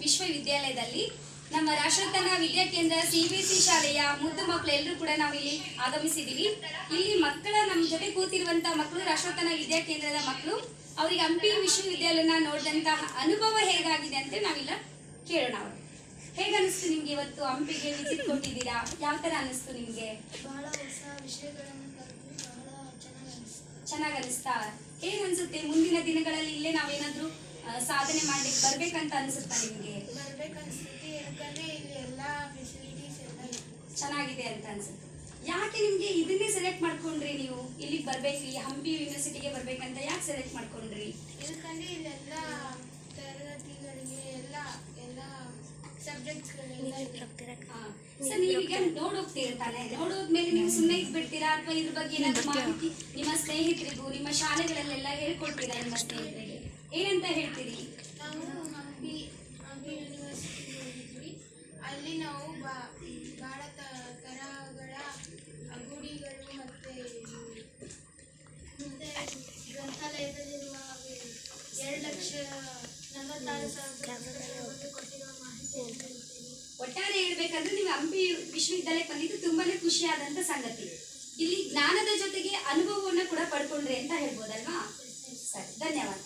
ವಿಶ್ವವಿದ್ಯಾಲಯದಲ್ಲಿ ನಮ್ಮ ರಾಷ್ಟ್ರೋತ್ತನ ವಿದ್ಯಾಕೇಂದ್ರ ಸಿಬಿಎಸ್ಇ ಶಾಲೆಯ ಮುದ್ದು ಮಕ್ಕಳು ಎಲ್ಲರೂ ಕೂಡ ನಾವು ಇಲ್ಲಿ ಆಗಮಿಸಿದ್ದೀವಿ. ಇಲ್ಲಿ ಮಕ್ಕಳ ನಮ್ಮ ಜೊತೆ ಕೂತಿರುವಂತ ಮಕ್ಕಳು ವಿದ್ಯಾ ಕೇಂದ್ರದ ಮಕ್ಕಳು ಅವರಿಗೆ ಹಂಪಿ ವಿಶ್ವವಿದ್ಯಾಲಯನ ನೋಡಿದಂತಹ ಅನುಭವ ಹೇಗಾಗಿದೆ ಅಂತ ನಾವಿಲ್ಲ ಕೇಳೋಣ ಅವರು. ಹೇಗೆ ಅನಿಸ್ತು ನಿಮ್ಗೆ ಇವತ್ತು ಹಂಪಿಗೆ ವಿಸಿಟ್ ಕೊಟ್ಟಿದ್ದೀರಾ? ಯಾವ ತರ ಅನಿಸ್ತು ನಿಮ್ಗೆ? ಬಹಳ ಹೊಸ ವಿಷಯಗಳನ್ನು ಬಹಳ ಚೆನ್ನಾಗಿ ಅನಿಸ್ತು ಹೇಗ್ ಅನ್ಸುತ್ತೆ ಮುಂದಿನ ದಿನಗಳಲ್ಲಿ ಇಲ್ಲೇ ನಾವೇನಾದ್ರೂ ಸಾಧನೆ ಮಾಡ್ಲಿಕ್ಕೆ ಬರ್ಬೇಕಂತ ಅನ್ಸುತ್ತಾ ನಿಮ್ಗೆ? ಬರ್ಬೇಕನ್ಸುತ್ತೆ. ಯಾಕಂದ್ರೆ ಇಲ್ಲಿ ಎಲ್ಲ ಫೆಸಿಲಿಟೀಸ್ ಎಲ್ಲ ಚೆನ್ನಾಗಿದೆ ಅಂತ ಅನ್ಸುತ್ತೆ. ಯಾಕೆ ನಿಮ್ಗೆ ಇದನ್ನೇ ಸೆಲೆಕ್ಟ್ ಮಾಡ್ಕೊಂಡ್ರಿ ನೀವು? ಇಲ್ಲಿಗೆ ಬರ್ಬೇಕು ಈ ಹಂಪಿ ಯೂನಿವರ್ಸಿಟಿಗೆ ಬರ್ಬೇಕಂತ ಯಾಕೆ ಸೆಲೆಕ್ಟ್ ಮಾಡ್ಕೊಂಡ್ರಿ? ಯಾಕಂದ್ರೆ ಇಲ್ಲೆಲ್ಲ ತರಗತಿಗಳಿಗೆ ಎಲ್ಲ ಎಲ್ಲ ಸಬ್ಜೆಕ್ಟ್ಸ್ಗಳೆಲ್ಲ ಸರ್ ನೀವೀಗ ನೋಡೋಗ್ತೀರ ತಾನೆ? ನೋಡೋದ್ಮೇಲೆ ನೀವು ಸುಮ್ಮನೆ ಇದ್ಬಿಡ್ತೀರಾ? ಅಥವಾ ಇದ್ರ ಬಗ್ಗೆ ಏನಾದ್ರು ಮಾಹಿತಿ ನಿಮ್ಮ ಸ್ನೇಹಿತರಿಗೂ ನಿಮ್ಮ ಶಾಲೆಗಳಲ್ಲೆಲ್ಲ ಹೇಳ್ಕೊಡ್ತೀರಾ ನಿಮ್ಮ ಸ್ನೇಹಿತರಿಗೆ? ಏನಂತ ಹೇಳ್ತೀರಿ. ನಾವು ಹಂಪಿ ಹಂಪಿ ಯೂನಿವರ್ಸಿಟಿಗೆ ಹೋಗಿದ್ವಿ ಅಲ್ಲಿ ನಾವು ಬಾ ಭಾಳ ತರಹಗಳ ಗುಡಿಗಳು ಮತ್ತು ಮತ್ತು ಗ್ರಂಥಾಲಯದಲ್ಲಿರುವ ಎರಡು ಲಕ್ಷ ನಲವತ್ತಾರು ಸಾವಿರ ಕೊಟ್ಟಿರುವ ಮಾಹಿತಿ ಒಟ್ಟಾರೆ ಹೇಳ್ಬೇಕಂದ್ರೆ ನೀವು ಹಂಪಿ ವಿಶ್ವವಿದ್ಯಾಲಯಕ್ಕೆ ಬಂದಿದ್ದು ತುಂಬಾನೇ ಖುಷಿಯಾದಂತ ಸಂಗತಿ. ಇಲ್ಲಿ ಜ್ಞಾನದ ಜೊತೆಗೆ ಅನುಭವವನ್ನು ಕೂಡ ಪಡ್ಕೊಂಡ್ರೆ ಅಂತ ಹೇಳ್ಬೋದಲ್ವಾ? ಸರಿ ಧನ್ಯವಾದ.